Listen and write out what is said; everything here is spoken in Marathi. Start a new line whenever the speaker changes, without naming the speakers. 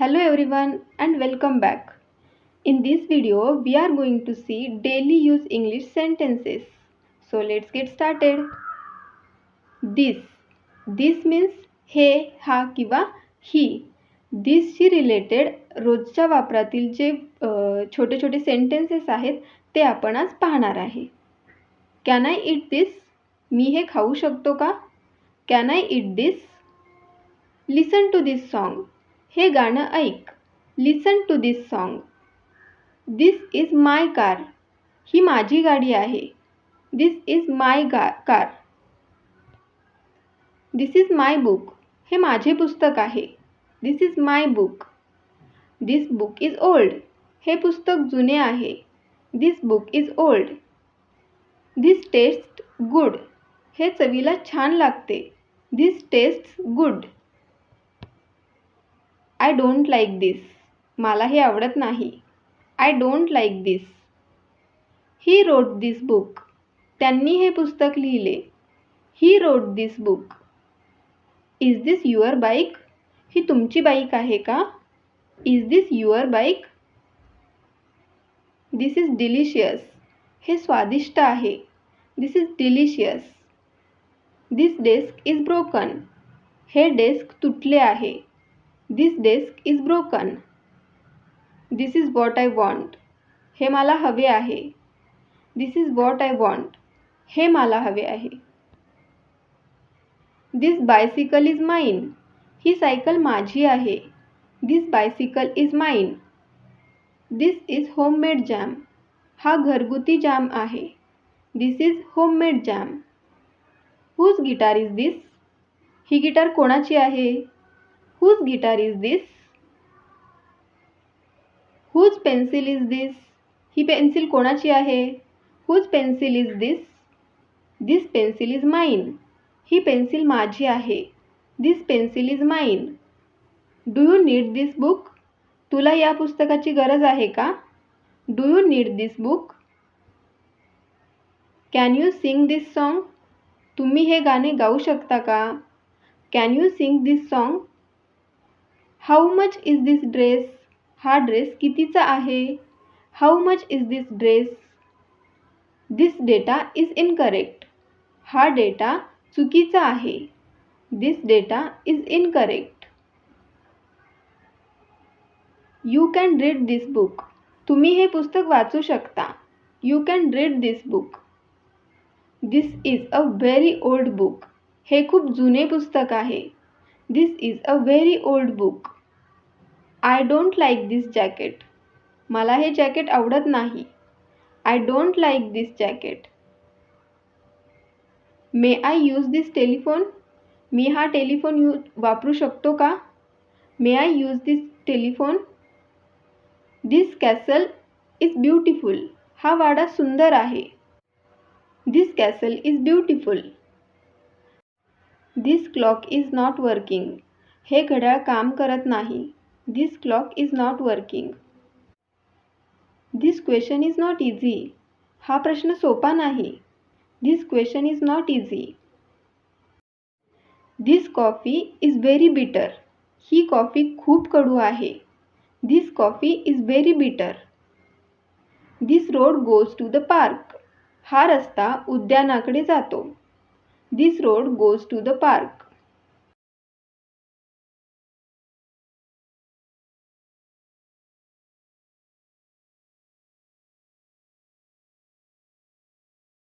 Hello everyone and welcome back. In this video, we are going to see daily use English sentences. So let's get started. This. This means हे, हा किंवा ही. दिसशी रिलेटेड रोजच्या वापरातील जे छोटे छोटे सेंटेन्सेस आहेत ते आपण आज पाहणार आहे. Can I eat this? मी हे खाऊ शकतो का? Can I eat this? Listen to this song. हे गाणं ऐक. Listen to this song. This is my car. ही माझी गाडी आहे. दिस इज माय गा car. This is my book. हे माझे पुस्तक आहे. This is my book. This book is old. हे पुस्तक जुने आहे. This book is old. This taste good. हे चवीला छान लागते. This taste good. I don't like this. मला हे आवडत नाही. I don't like this. He wrote this book. त्यांनी हे पुस्तक लिहिले. He wrote this book. Is this your bike? ही तुमची बाईक आहे का? Is this your bike? This is delicious. हे स्वादिष्ट आहे. This is delicious. This desk is broken. हे डेस्क तुटले आहे. This desk is broken. This is what I want. हे मला हवे आहे. This is what I want. हे मला हवे आहे. दिस bicycle is mine. He cycle माझी आहे. This bicycle is mine. This is homemade jam. हा घरगुती जॅम आहे. This is homemade jam. Whose guitar is this? He guitar कोणाची आहे? Whose guitar is this? Whose pencil is this? He pencil कोणाची आहे? Whose pencil is this? This pencil is mine. He pencil माझी आहे. This pencil is mine. Do you need this book? तुला या पुस्तकाची गरज आहे का? Do you need this book? Can you sing this song? तुम्ही हे गाणे गाऊ शकता का? Can you sing this song? How much is this dress? हा ड्रेस कितीचा आहे? How much is this dress? This data is incorrect. हा डेटा चुकीचा आहे. This data is incorrect. You can read this book. तुम्ही हे पुस्तक वाचू शकता. You can read this book. This is a very old book. हे खूप जुने पुस्तक आहे. This is a very old book. I don't like this jacket. मला हे जॅकेट आवडत नाही. I don't like this jacket. May I use this telephone? मी हा टेलिफोन यू वापरू शकतो का? May I use this telephone? This castle is beautiful. हा वाडा सुंदर आहे. This castle is beautiful. This clock is not working. हे घड्याळ काम करत नाही. This clock is not working. This question is not easy. हा प्रश्न सोपा नाही. This question is not easy. This coffee is very bitter. He coffee खूप कडू आहे. This coffee is very bitter. This road goes to the park. हा रस्ता उद्यानाकडे जातो. This road goes to the park.